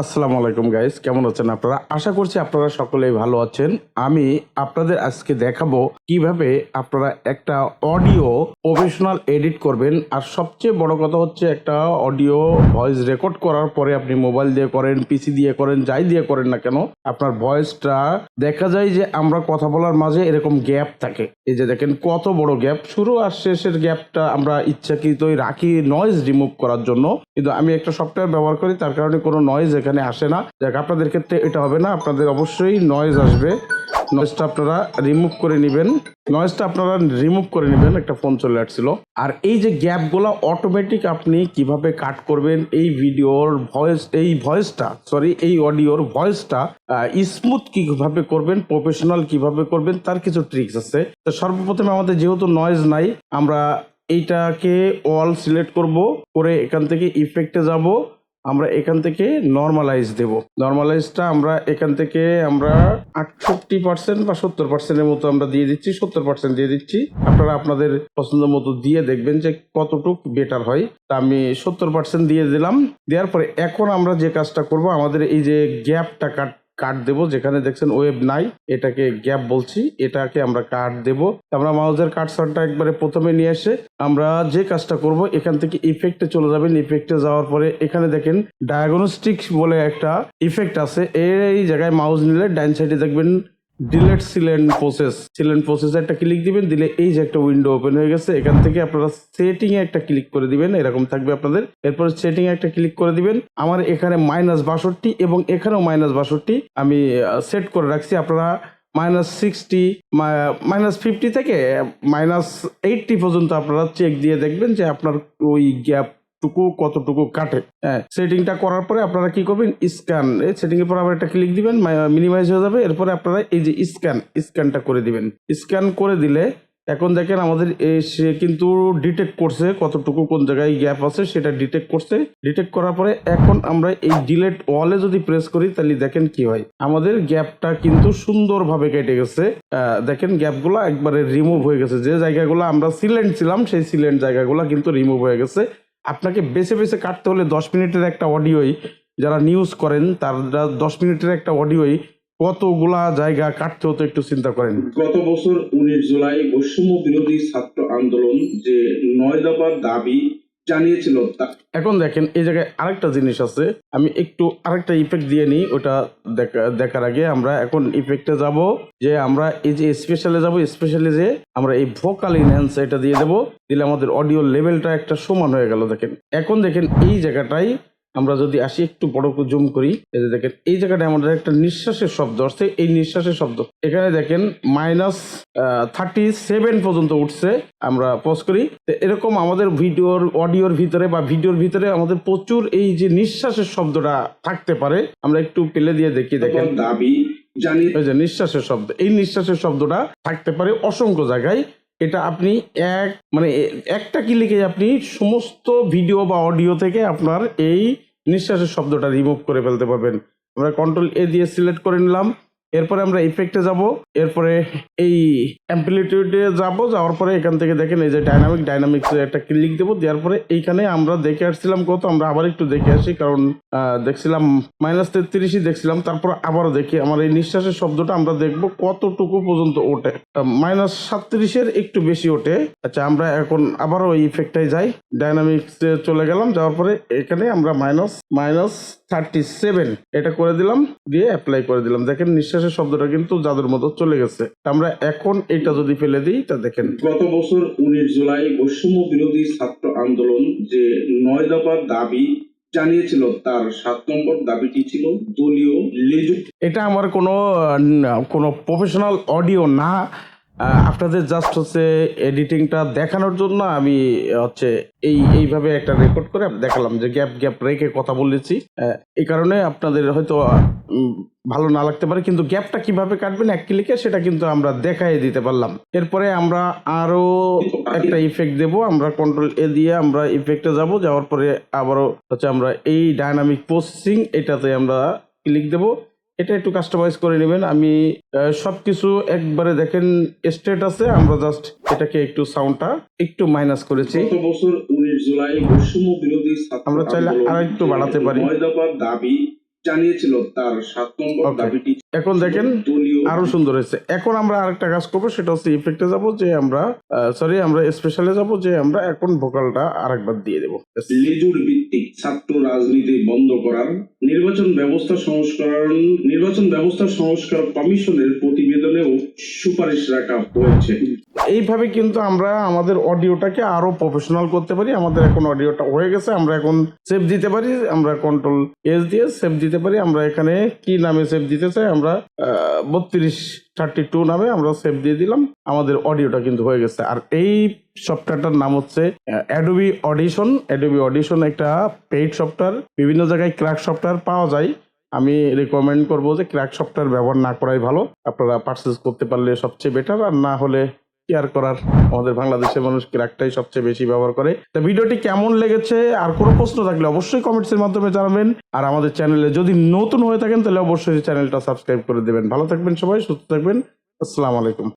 আসসালামু আলাইকুম গাইস কেমন আছেন আপনারা? আশা করছি আপনারা সকলেই ভালো আছেন। আমি আপনাদের আজকে দেখাবো কীভাবে আপনারা একটা অডিও প্রফেশনাল এডিট করবেন। আর সবচেয়ে বড় কথা হচ্ছে একটা অডিও ভয়েস রেকর্ড করার পরে আপনি মোবাইল দিয়ে করেন পিসি দিয়ে করেন, যাই দিয়ে করেন না কেন, আপনার ভয়েসটা দেখা যায় যে আমরা কথা বলার মাঝে এরকম গ্যাপ থাকে। এই যে দেখেন কত বড় গ্যাপ শুরু আর শেষের গ্যাপটা আমরা ইচ্ছাকৃতই রাখি নয়েজ রিমুভ করার জন্য। কিন্তু আমি একটা সফটওয়্যার ব্যবহার করি, তার কারণে কোনো নয়েজ এখানে আসে না। দেখ, আপনাদের ক্ষেত্রে এটা হবে না, আপনাদের অবশ্যই নয়েজ আসবে। নয়েজটা আপনারা রিমুভ করে নেবেন। নয়েজটা আপনারা রিমুভ করে নেবেন, একটা ফোন চলে আসছিল। আর এই যে গ্যাপগুলো অটোমেটিক আপনি কীভাবে কাট করবেন, এই ভিডিওর ভয়েস এই ভয়েসটা সরি এই অডিওর ভয়েসটা স্মুথ কীভাবে করবেন প্রফেশনাল কীভাবে করবেন, তার কিছু ট্রিক্স আছে। তো সর্বপ্রথমে আমাদের যেহেতু নয়েজ নাই, আমরা এইটাকে অল সিলেক্ট করব, করে এখান থেকে ইফেক্টে যাব, আমরা এখান থেকে নর্মালাইজ দেব। নর্মালাইজটা আমরা এখান থেকে আমরা আটষট্টি পার্সেন্ট বা সত্তর পার্সেন্টের মতো আমরা দিয়ে দিচ্ছি, সত্তর পার্সেন্ট দিয়ে দিচ্ছি। আপনারা আপনাদের পছন্দ মতো দিয়ে দেখবেন যে কতটুক বেটার হয়। তা আমি সত্তর পার্সেন্ট দিয়ে দিলাম। দেওয়ার পরে এখন আমরা যে কাজটা করব, আমাদের এই যে গ্যাপটা কাট কাট দেব, যেখানে দেখছেন ওয়েব নাই, এটাকে গ্যাপ বলছি, এটাকে আমরা কাট দেব। আমরা মাউজের কাটসারটা একবারে প্রথমে নিয়ে এসে আমরা যে কাজটা করব, এখান থেকে ইফেক্টে চলে যাবেন। ইফেক্টে যাওয়ার পরে এখানে দেখেন ডায়াগনোস্টিক বলে একটা ইফেক্ট আছে। এই জায়গায় মাউজ নিলে ডাইন সাইডে দেখবেন ডিলেট সিলেন্ট প্রসেস সিলেন্ট প্রসেসে একটা ক্লিক দিবেন, দিলে এই যে একটা উইন্ডো ওপেন হয়ে গেছে, এখান থেকে আপনারা সেটিং এ একটা ক্লিক করে দিবেন, এরকম থাকবে আপনাদের। এরপর সেটিং এ একটা ক্লিক করে দিবেন। আমার এখানে মাইনাস বাষট্টি এবং এখানেও মাইনাস বাষট্টি, আমি সেট করে রাখছি। আপনারা মাইনাস সিক্সটি মাইনাস ফিফটি থেকে মাইনাস এইটটি পর্যন্ত আপনারা চেক দিয়ে দেখবেন যে আপনার ওই গ্যাপ টুকু কতটুকু কাটে। হ্যাঁ সেটিংটা করার পরে আপনারা কি করবেন? স্ক্যান সেটিং এর পর আবার একটা ক্লিক দিবেন মিনিমাইজ হয়ে যাবে। এরপরে আপনারা এই যে স্ক্যান স্ক্যানটা করে দিবেন। স্ক্যান করে দিলে, এখন দেখেন আমাদের সে কিন্তু ডিটেক্ট করছে কতটুকু, কোন জায়গায় গ্যাপ আছে, সেটা ডিটেক্ট করছে। ডিটেক্ট করার পরে এখন আমরা এই ডিলেট ওয়ালে যদি প্রেস করি, তাহলে দেখেন কি হয়? আমাদের গ্যাপটা কিন্তু সুন্দরভাবে কেটে গেছে। দেখেন গ্যাপগুলো একবারে রিমুভ হয়ে গেছে। যে জায়গাগুলো আমরা সিলেন্ট ছিলাম, সেই সিলেন্ট জায়গাগুলো কিন্তু রিমুভ হয়ে গেছে। আপনাকে বেছে বেছে কাটতে হলে দশ মিনিটের একটা অডিওই যারা নিউজ করেন, তারা দশ মিনিটের একটা অডিওই কতগুলা জায়গা কাটতে হতো একটু চিন্তা করেন। গত বছর উনিশ জুলাই বৈষম্য বিরোধী ছাত্র আন্দোলন যে নয় দফার দাবি জানিয়েছিল এখন দেখেন, এই জায়গায় আরেকটা জিনিস আছে। আমি একটু আরেকটা ইফেক্ট দিয়ে নিই, ওটা দেখা, দেখার আগে আমরা এখন ইফেক্টে যাব যে আমরা এই যে স্পেশালে যাব স্পেশালি যে আমরা এই ভোকাল ইনহ্যান্স এটা দিয়ে দেবো। দিলে আমাদের অডিও লেভেলটা একটা সমান হয়ে গেল, দেখেন। এখন দেখেন, এই জায়গাটাই আমরা যদি আসি একটু বড় করে জুম করি এই যে দেখেন এই জায়গাটায় আমাদের একটা নিঃশ্বাসের শব্দ আসছে এই নিঃশ্বাসের শব্দ। এখানে দেখেন মাইনাস থার্টি সেভেন পর্যন্ত উঠছে আমরা পজ করি। তো এরকম আমাদের ভিডিওর অডিওর ভিতরে বা ভিডিওর ভিতরে আমাদের প্রচুর এই যে নিঃশ্বাসের শব্দটা থাকতে পারে। আমরা একটু পেলে দিয়ে দেখি দেখেন। দাবি ওই যে নিঃশ্বাসের শব্দ এই নিঃশ্বাসের শব্দটা থাকতে পারে অসংখ্য জায়গায়। এটা আপনি এক মানে একটা ক্লিকে আপনি সমস্ত ভিডিও বা অডিও থেকে আপনার এই নিঃশ্বাসের শব্দটা রিমুভ করে ফেলতে পারবেন। আমরা কন্ট্রোল এ দিয়ে সিলেক্ট করে নিলাম। এরপরে আমরা ইফেক্টে যাব, এরপরে এই অ্যাম্পলিটিউডে যাব, যাওয়ার পরে এখান থেকে দেখেন এই যে ডাইনামিক ডাইনামিক্স একটা ক্লিক দেবো, দেওয়ার পরে এইখানে আমরা দেখে আসছিলাম কত, আমরা আবার একটু দেখে আসি, কারণ দেখছিলাম মাইনাস তেত্রিশই দেখছিলাম, তারপর আবারও দেখি, আমার এই নিঃশ্বাসের শব্দটা আমরা দেখব কতটুকু পর্যন্ত ওঠে। মাইনাস সাতত্রিশের একটু বেশি ওঠে। আচ্ছা আমরা এখন আবারও ইফেক্টটাই যাই ডাইনামিক্সে চলে গেলাম, যাওয়ার পরে এখানে আমরা মাইনাস মাইনাস থার্টি সেভেন। এটা করে দিলাম দিয়ে অ্যাপ্লাই করে দিলাম। দেখেন নিঃশ্বাসের শব্দটা কিন্তু জাদুর মতো চলে গেছে। আমরা এখন এটা যদি ফেলে দিই তা দেখেন। গত বছর উনিশ জুলাই বৈষম্য বিরোধী ছাত্র আন্দোলন যে নয় দফার দাবি জানিয়েছিল তার সাত নম্বর দাবিটি ছিল দলীয় এটা আমার কোনো কোনো প্রফেশনাল অডিও না। আপনাদের জাস্ট হচ্ছে এডিটিংটা দেখানোর জন্য আমি হচ্ছে এই, এইভাবে একটা রেকর্ড করে দেখালাম যে গ্যাপ গ্যাপ রেখে কথা বলেছি। এই কারণে আপনাদের হয়তো ভালো না লাগতে পারে, কিন্তু গ্যাপটা কীভাবে কাটবেন এক ক্লিকে সেটা কিন্তু আমরা দেখাই দিতে পারলাম। এরপরে আমরা আরও একটা ইফেক্ট দেব, আমরা কন্ট্রোল এ দিয়ে আমরা ইফেক্টে যাব, যাওয়ার পরে আবারও হচ্ছে আমরা এই ডাইনামিক প্রসেসিং এটাতে আমরা ক্লিক দেব। এটা একটু কাস্টমাইজ করে নেবেন। আমি সবকিছু একবারে দেখেন স্টেট আছে। আমরা জাস্ট এটাকে একটু সাউন্ডটা একটু মাইনাস করেছি। বছর উনিশ জুলাই বৈষম্য বিরোধী আমরা চাইলে আর একটু বাড়াতে পারি। দাবি জানিয়েছিল তার সাত নম্বর দাবিটি এখন দেখেন আরও সুন্দর হয়েছে। এখন আমরা আরেকটা কাজ করব সেটা হচ্ছে ইফেক্টে যাব যে আমরা সরি আমরা স্পেশালে যাব যে আমরা এখন ভোকালটা আরেকবার দিয়ে দেবো। লেজুর ভিত্তিক ছাত্র রাজনীতি বন্ধ করার নির্বাচন ব্যবস্থা সংস্করণ নির্বাচন ব্যবস্থা সংস্কার কমিশনের প্রতিবেদনেও সুপারিশ রাখা হয়েছে। এইভাবে কিন্তু আমরা আমাদের অডিওটাকে আরও প্রফেশনাল করতে পারি। আমাদের এখন অডিওটা হয়ে গেছে, আমরা এখন সেভ দিতে পারি, আমরা কন্ট্রোল এস দিয়ে সেভ দিতে পারি। আমরা এখানে কি নামে সেভ দিতে চাই? আমরা বত্রিশ থার্টি টু নামে আমরা সেভ দিয়ে দিলাম। আমাদের অডিওটা কিন্তু হয়ে গেছে। আর এই সফটওয়্যারটার নাম হচ্ছে অ্যাডোবি অডিশন অ্যাডোবি অডিশন একটা পেইড সফটওয়্যার বিভিন্ন জায়গায় ক্র্যাক সফটওয়্যার পাওয়া যায়। আমি রেকমেন্ড করব যে ক্র্যাক সফটওয়্যার ব্যবহার না করাই ভালো। আপনারা পারচেস করতে পারলে সবচেয়ে বেটার আর না হলে কি আর করার আমাদের বাংলাদেশের মানুষ ক্র্যাকটাই সবচেয়ে বেশি ব্যবহার করে। তা ভিডিওটি কেমন লেগেছে আর কোনো প্রশ্ন থাকলে অবশ্যই কমেন্টসের মাধ্যমে জানাবেন। আর আমাদের চ্যানেলে যদি নতুন হয়ে থাকেন, তাহলে অবশ্যই চ্যানেলটা সাবস্ক্রাইব করে দেবেন। ভালো থাকবেন সবাই, সুস্থ থাকবেন। আসসালামু আলাইকুম।